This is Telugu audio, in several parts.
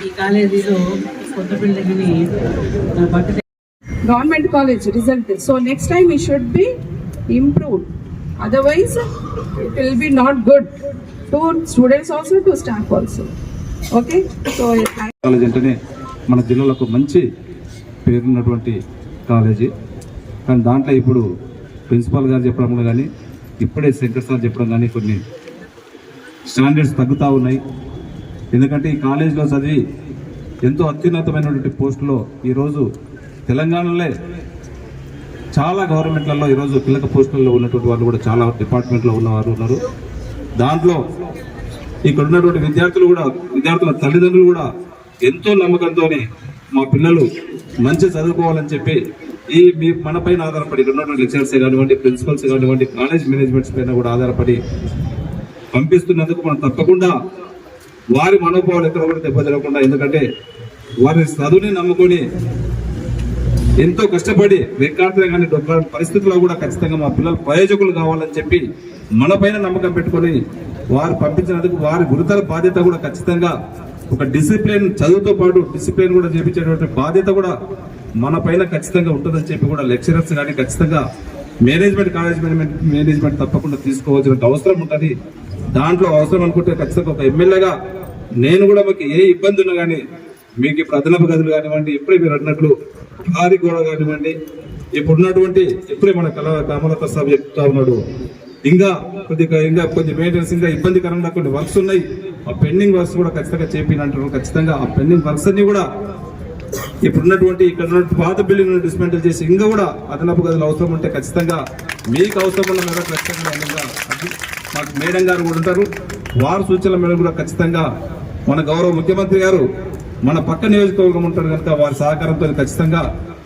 ఈ కాలేజీలో కొత్త బిల్డింగ్ని బట్టి government college result so next time ఈ should be improved otherwise it will be not good to students also to staff also okay so college అంటేనే మన జిల్లాలకు మంచి పేరున్నటువంటి కాలేజీ. కానీ దాంట్లో ఇప్పుడు ప్రిన్సిపాల్ గారు చెప్పడం కానీ ఇప్పుడే శంకర్ సార్ చెప్పడం కానీ కొన్ని స్టాండర్డ్స్ తగ్గుతూ ఉన్నాయి. ఎందుకంటే ఈ కాలేజీలో చదివి ఎంతో అత్యున్నతమైనటువంటి పోస్టులో ఈరోజు తెలంగాణలో చాలా గవర్నమెంట్లలో ఈరోజు కీలక పోస్టులలో ఉన్నటువంటి వాళ్ళు కూడా చాలా డిపార్ట్మెంట్లో ఉన్నవారు ఉన్నారు. దాంట్లో ఇక్కడ ఉన్నటువంటి విద్యార్థులు కూడా విద్యార్థుల తల్లిదండ్రులు కూడా ఎంతో నమ్మకంతో మా పిల్లలు మంచి చదువుకోవాలని చెప్పి ఈ మీ మనపైన ఆధారపడి ఇక్కడ ఉన్నటువంటి లెక్చరర్స్ కానివ్వండి ప్రిన్సిపల్స్ కానివ్వండి కాలేజ్ మేనేజ్మెంట్స్ పైన కూడా ఆధారపడి పంపిస్తున్నందుకు మనం తప్పకుండా వారి మనోభావాలు ఎక్కడ కూడా దెబ్బతిరగకుండా ఎందుకంటే వారి చదువుని నమ్ముకొని ఎంతో కష్టపడి రికార్డులు కానీ పరిస్థితుల్లో కూడా ఖచ్చితంగా మా పిల్లలు ప్రయోజకులు కావాలని చెప్పి మన పైన నమ్మకం పెట్టుకొని వారు పంపించినందుకు వారి గురుతర బాధ్యత కూడా ఖచ్చితంగా ఒక డిసిప్లిన్ చదువుతో పాటు డిసిప్లిన్ కూడా చేపించేటువంటి బాధ్యత కూడా మన పైన ఖచ్చితంగా ఉంటుందని చెప్పి కూడా లెక్చరర్స్ కానీ ఖచ్చితంగా మేనేజ్మెంట్ కాలేజ్ మేనేజ్మెంట్ మేనేజ్మెంట్ తప్పకుండా తీసుకోవాల్సిన అవసరం ఉంటుంది. దాంట్లో అవసరం అనుకుంటే ఖచ్చితంగా ఒక ఎమ్మెల్యేగా నేను కూడా మీకు ఏ ఇబ్బంది ఉన్నా కానీ మీకు ఇప్పుడు అదనపు గదులు కానివ్వండి ఇప్పుడే మీరు అన్నట్లు భారీ గోడ కానివ్వండి ఇప్పుడు ఉన్నటువంటి ఇప్పుడే మన కళ కమలత సాబ్ చెప్తా ఉన్నాడు. ఇంకా కొద్దిగా ఇంకా కొద్ది మెయింటెనెన్స్ ఇంకా ఇబ్బందికరంగా కొన్ని వర్క్స్ ఉన్నాయి. ఆ పెండింగ్ వర్క్స్ కూడా ఖచ్చితంగా చేపినంటారు ఖచ్చితంగా ఆ పెండింగ్ వర్క్స్ అన్ని కూడా ఇప్పుడున్నటువంటి ఇక్కడ పాత బిల్డింగ్ డిస్మెంటల్ చేసి ఇంకా కూడా అదనపు గదులు అవసరం ఉంటే ఖచ్చితంగా మీకు అవసరం ఉన్న మేర ఖచ్చితంగా మాకు మేడం గారు కూడా ఉంటారు. వారు సూచనల మేడం కూడా ఖచ్చితంగా మన గౌరవ ముఖ్యమంత్రి గారు మన పక్క నియోజకవర్గం ఉంటారు కనుక వారి సహకారంతో ఖచ్చితంగా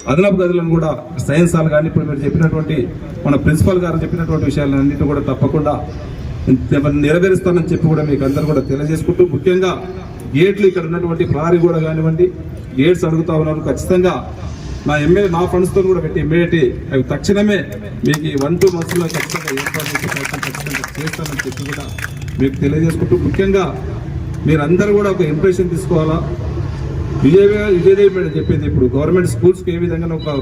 అదనపు గదులను కూడా సైన్స్ హాల్ కానీ ఇప్పుడు మీరు చెప్పినటువంటి మన ప్రిన్సిపల్ గారు చెప్పినటువంటి విషయాలన్నింటినీ కూడా తప్పకుండా నెరవేరుస్తానని చెప్పి కూడా మీకు అందరూ కూడా తెలియజేసుకుంటూ ముఖ్యంగా గేట్లు ఇక్కడ ఉన్నటువంటి ప్రహరీ కూడా కానివ్వండి గేట్స్ అడుగుతా ఉన్నారు. ఖచ్చితంగా నా ఎమ్మెల్యే నా ఫండ్స్తో కూడా పెట్టి ఇమ్మీడియట్ అవి తక్షణమే మీకు ఈ వన్ టూ మంత్స్లో ఖచ్చితంగా ఏర్పాటు చేసే ప్రయత్నం ఖచ్చితంగా చేస్తానని చెప్పి కూడా మీకు తెలియజేసుకుంటూ ముఖ్యంగా మీరందరూ కూడా ఒక ఇంప్రెషన్ తీసుకోవాలా? విజయ్ విజయదేవి మేడం చెప్పింది ఇప్పుడు గవర్నమెంట్ స్కూల్స్కి ఏ విధంగా ఒక